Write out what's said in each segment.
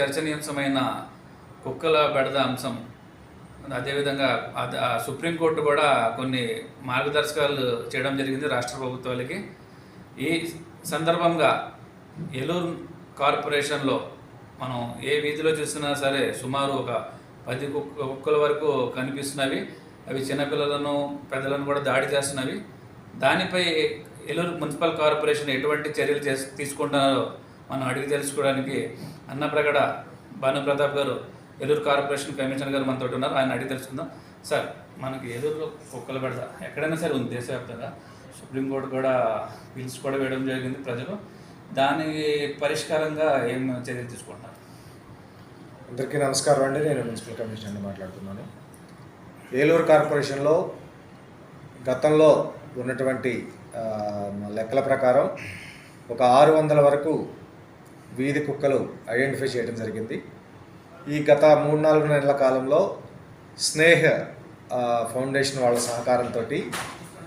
చర్చనీయాంశమైన కుక్కల బెడద అంశం. అదేవిధంగా సుప్రీంకోర్టు కూడా కొన్ని మార్గదర్శకాలు చేయడం జరిగింది రాష్ట్ర ప్రభుత్వాలకి. ఈ సందర్భంగా ఏలూరు కార్పొరేషన్లో మనం ఏ వీధిలో చూసినా సరే సుమారు ఒక పది కుక్క కుక్కల వరకు కనిపిస్తున్నవి. అవి చిన్నపిల్లలను పెద్దలను కూడా దాడి చేస్తున్నవి. దానిపై ఏలూరు మున్సిపల్ కార్పొరేషన్ ఎటువంటి చర్యలు తీసుకుంటున్నారో మనం అడిగి తెలుసుకోవడానికి అన్నప్రగడ భాను ప్రతాప్ గారు ఏలూరు కార్పొరేషన్ కమిషనర్ గారు మనతో ఉన్నారు. ఆయన అడిగి తెలుసుకుందాం. సార్ మనకి ఏలూరులో కుక్కల బెడద ఎక్కడైనా సరే ఉంది దేశవ్యాప్తంగా. సుప్రీంకోర్టు కూడా బిల్స్ కూడా వేయడం జరిగింది ప్రజలు. దానికి పరిష్కారంగా ఏం చర్యలు తీసుకుంటున్నారు? అందరికీ నమస్కారం అండి. నేను మున్సిపల్ కమిషనర్ని మాట్లాడుతున్నాను. ఏలూరు కార్పొరేషన్లో గతంలో ఉన్నటువంటి లెక్కల ప్రకారం ఒక ఆరు వందల వరకు వీధి కుక్కలు ఐడెంటిఫై చేయడం జరిగింది. ఈ గత మూడు నాలుగు నెలల కాలంలో స్నేహ ఫౌండేషన్ వాళ్ళ సహకారంతో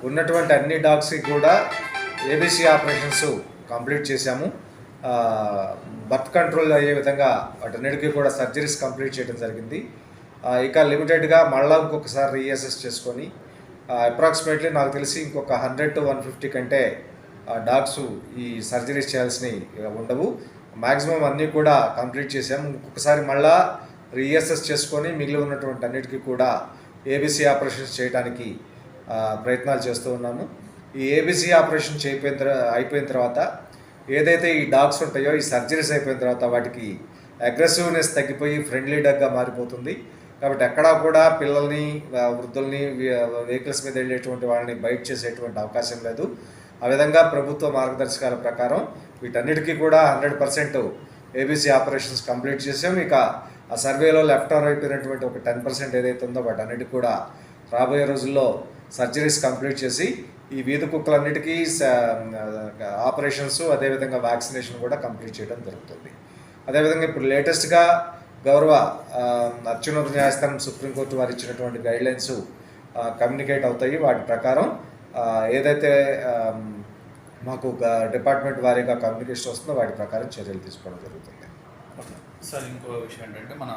ఉన్నటువంటి అన్ని డాగ్స్కి కూడా ఏబీసీ ఆపరేషన్స్ కంప్లీట్ చేశాము. బర్త్ కంట్రోల్ అయ్యే విధంగా వాటన్నిటికీ కూడా సర్జరీస్ కంప్లీట్ చేయడం జరిగింది. ఇక లిమిటెడ్గా మళ్ళా ఇంకొకసారి రీఅసెస్ చేసుకొని అప్రాక్సిమేట్లీ నాకు తెలిసి ఇంకొక హండ్రెడ్ టు వన్ ఫిఫ్టీ కంటే డాగ్స్ ఈ సర్జరీస్ చేయాల్సినవి ఉండవు. మ్యాక్సిమం అన్నీ కూడా కంప్లీట్ చేసాము ఒకసారి మళ్ళా రీఎస్ఎస్ చేసుకొని మిగిలి ఉన్నటువంటి అన్నిటికీ కూడా ఏబీసీ ఆపరేషన్స్ చేయడానికి ప్రయత్నాలు చేస్తూ ఉన్నాము. ఈ ఏబీసీ ఆపరేషన్ చేయిపోయిన తర్వాత అయిపోయిన తర్వాత ఏదైతే ఈ డాగ్స్ ఉంటాయో ఈ సర్జరీస్ అయిపోయిన తర్వాత వాటికి అగ్రెసివ్నెస్ తగ్గిపోయి ఫ్రెండ్లీ డగ్గా మారిపోతుంది. కాబట్టి ఎక్కడా కూడా పిల్లల్ని వృద్ధుల్ని వెహికల్స్ మీద వెళ్ళేటువంటి వాళ్ళని బైట్ చేసేటువంటి అవకాశం లేదు. ఆ విధంగా ప్రభుత్వ మార్గదర్శకాల ప్రకారం వీటన్నిటికీ కూడా hundred percent ABC operations complete చేసాం. ఇక ఆ సర్వేలో లెఫ్ట్ ఆర్ అయిపోయినటువంటి ఒక టెన్ పర్సెంట్ ఏదైతే ఉందో వాటన్నిటికి కూడా రాబోయే రోజుల్లో సర్జరీస్ కంప్లీట్ చేసి ఈ వీధి కుక్కలన్నిటికీ ఆపరేషన్స్ అదేవిధంగా వ్యాక్సినేషన్ కూడా కంప్లీట్ చేయడం జరుగుతుంది. అదేవిధంగా ఇప్పుడు లేటెస్ట్గా గౌరవ అత్యున్నత న్యాయస్థానం సుప్రీంకోర్టు వారు ఇచ్చినటువంటి గైడ్లైన్స్ కమ్యూనికేట్ అవుతాయి. వాటి ప్రకారం ఏదైతే మాకు గ- డిపార్ట్మెంట్ వారీగా కమ్యూనికేషన్ వస్తుందో వాటి ప్రకారం చర్యలు తీసుకోవడం జరుగుతుంది. సార్ ఇంకో విషయం ఏంటంటే మన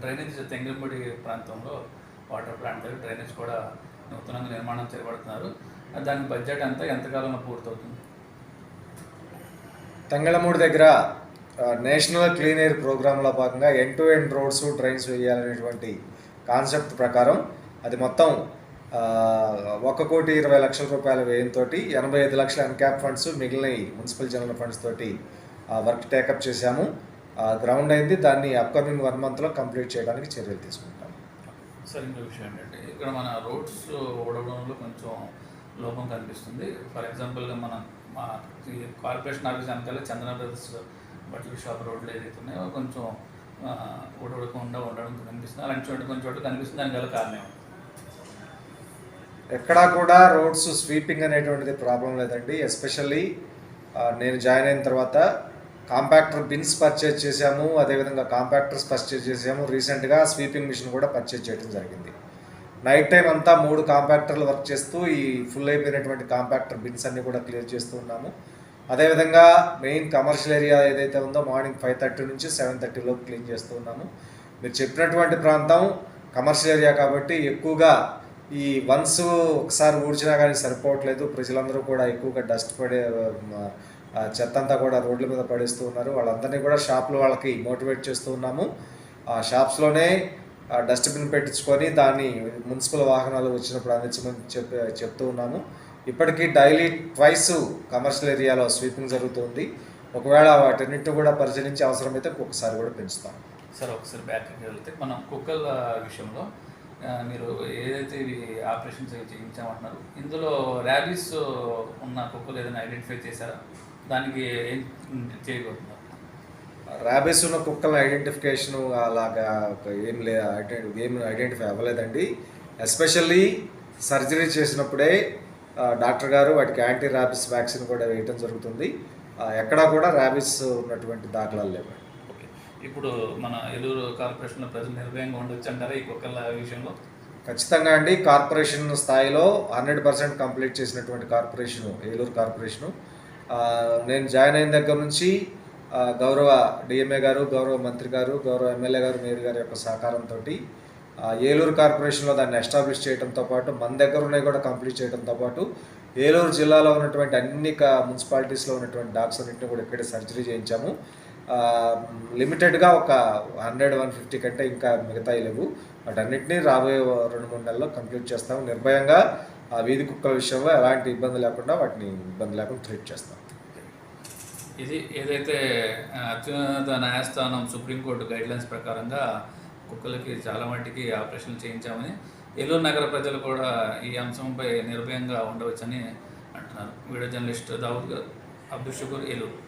డ్రైనేజ్ తెంగంబడి ప్రాంతంలో వాటర్ ప్లాంట్ దగ్గర డ్రైనేజ్ కూడా నూతనంగా నిర్మాణం చేపడుతున్నారు. దాని బడ్జెట్ అంతా ఎంతకాలంలో పూర్తవుతుంది? తంగళమూడి దగ్గర నేషనల్ క్లీన్ ఎయిర్ ప్రోగ్రాంలో భాగంగా end to end roads drains వేయాలనేటువంటి concept ప్రకారం అది మొత్తం ఒక కోటి ఇరవై లక్షల రూపాయల వ్యయంతో ఎనభై ఐదు లక్షల ఎన్క్యాప్ ఫండ్స్ మిగిలిన మున్సిపల్ జనరల్ ఫండ్స్ తోటి వర్క్ టేకప్ చేశాము. గ్రౌండ్ అయింది. దాన్ని అప్కమింగ్ వన్ మంత్లో కంప్లీట్ చేయడానికి చర్యలు తీసుకుంటాం. సార్ ఇంకో విషయం ఏంటంటే ఇక్కడ మన రోడ్స్ ఓడవడంలో కొంచెం లోపం కనిపిస్తుంది. ఫర్ ఎగ్జాంపుల్గా మన మా ఈ కార్పొరేషన్ ఆఫీస్ వెనకాల చందన బ్రదర్స్ బట్టల షాప్ రోడ్లు ఏదైతే ఉన్నాయో కొంచెం ఓడవడకుండా ఉండడం కనిపిస్తుంది. అలాంటి చోట కొంచెం చోట కనిపిస్తుంది. దానికి గల కారణం ఎక్కడా కూడా రోడ్స్ స్వీపింగ్ అనేటువంటిది ప్రాబ్లం లేదండి. ఎస్పెషల్లీ నేను జాయిన్ అయిన తర్వాత కాంపాక్టర్ బిన్స్ పర్చేజ్ చేశాము. అదేవిధంగా కాంపాక్టర్స్ పర్చేజ్ చేసాము రీసెంట్గా స్వీపింగ్ మిషన్ కూడా పర్చేజ్ చేయడం జరిగింది. నైట్ టైం అంతా మూడు కాంపాక్టర్లు వర్క్ చేస్తూ ఈ ఫుల్ అయిపోయినటువంటి కాంపాక్టర్ బిన్స్ అన్నీ కూడా క్లియర్ చేస్తూ ఉన్నాము. అదేవిధంగా మెయిన్ కమర్షియల్ ఏరియా ఏదైతే ఉందో మార్నింగ్ ఫైవ్ థర్టీ నుంచి సెవెన్ థర్టీలోపు క్లీన్ చేస్తూ ఉన్నాము. మీరు చెప్పినటువంటి ప్రాంతం కమర్షియల్ ఏరియా కాబట్టి ఎక్కువగా ఈ వన్స్ ఒకసారి ఊడ్చినా కానీ సరిపోవట్లేదు. ప్రజలందరూ కూడా ఎక్కువగా డస్ట్ పడే చెత్త అంతా కూడా రోడ్ల మీద పడేస్తూ ఉన్నారు. వాళ్ళందరినీ కూడా షాప్లో వాళ్ళకి మోటివేట్ చేస్తూ ఉన్నాము. ఆ షాప్స్లోనే డస్ట్బిన్ పెట్టించుకొని దాన్ని మున్సిపల్ వాహనాలు వచ్చినప్పుడు అందించమని చెప్పి చెప్తూ ఉన్నాము. ఇప్పటికీ డైలీ ట్వైస్ కమర్షియల్ ఏరియాలో స్వీపింగ్ జరుగుతుంది. ఒకవేళ వాటన్నిటిని కూడా పరిశీలించి అవసరమైతే ఒక్కొక్కసారి కూడా పెంచుతాం. సార్ ఒకసారి బ్యాక్కి వెళ్తే మనం కుక్కల విషయంలో మీరు ఏదైతే ఇవి ఆపరేషన్స్ అవి చేయించామంటున్నారు ఇందులో ర్యాబీస్ ఉన్న కుక్కలు ఏదైనా ఐడెంటిఫై చేశారా? దానికి ఏం చేయబోతున్నారు? ర్యాబీస్ ఉన్న కుక్కల ఐడెంటిఫికేషన్ అలాగా ఒక ఏం లే ఐడెంటి- ఏం ఐడెంటిఫై అవ్వలేదండి. ఎస్పెషల్లీ సర్జరీ చేసినప్పుడే డాక్టర్ గారు వాటికి యాంటీ ర్యాబిస్ వ్యాక్సిన్ కూడా వేయటం జరుగుతుంది. ఎక్కడా కూడా ర్యాబీస్ ఉన్నటువంటి దాఖలాలు లేవండి. ఇప్పుడు మన ఏలూరు కార్పొరేషన్లో ప్రజలు నిర్భయంగా ఉండొచ్చు అంటారా ఈ కుక్కల విషయంలో? ఖచ్చితంగా అండి. కార్పొరేషన్ స్థాయిలో హండ్రెడ్ పర్సెంట్ కంప్లీట్ చేసినటువంటి కార్పొరేషను ఏలూరు కార్పొరేషను. నేను జాయిన్ అయిన దగ్గర నుంచి గౌరవ డిఎంఏ గారు గౌరవ మంత్రి గారు గౌరవ ఎమ్మెల్యే గారు మేయర్ గారి యొక్క సహకారంతో ఏలూరు కార్పొరేషన్లో దాన్ని ఎస్టాబ్లిష్ చేయడంతో పాటు మన దగ్గర ఉన్నాయి కూడా కంప్లీట్ చేయడంతో పాటు ఏలూరు జిల్లాలో ఉన్నటువంటి అన్ని మున్సిపాలిటీస్లో ఉన్నటువంటి డాగ్స్ అన్నింటినీ కూడా ఇక్కడే సర్జరీ చేయించాము. లిమిటెడ్గా ఒక హండ్రెడ్ వన్ ఫిఫ్టీ కంటే ఇంకా మిగతాయి లేవు. వాటన్నిటినీ రాబోయే రెండు మూడు నెలల్లో కంప్లీట్ చేస్తాము. నిర్భయంగా ఆ వీధి కుక్కల విషయంలో ఎలాంటి ఇబ్బంది లేకుండా వాటిని ఇబ్బంది లేకుండా ట్రీట్ చేస్తాం. ఇది ఏదైతే అత్యున్నత న్యాయస్థానం సుప్రీంకోర్టు గైడ్లైన్స్ ప్రకారంగా కుక్కలకి చాలా మట్టికి ఆపరేషన్లు చేయించామని ఏలూరు నగర ప్రజలు కూడా ఈ అంశంపై నిర్భయంగా ఉండవచ్చని అంటున్నారు. Video journalist Dawood Abdul Shukur Eluru.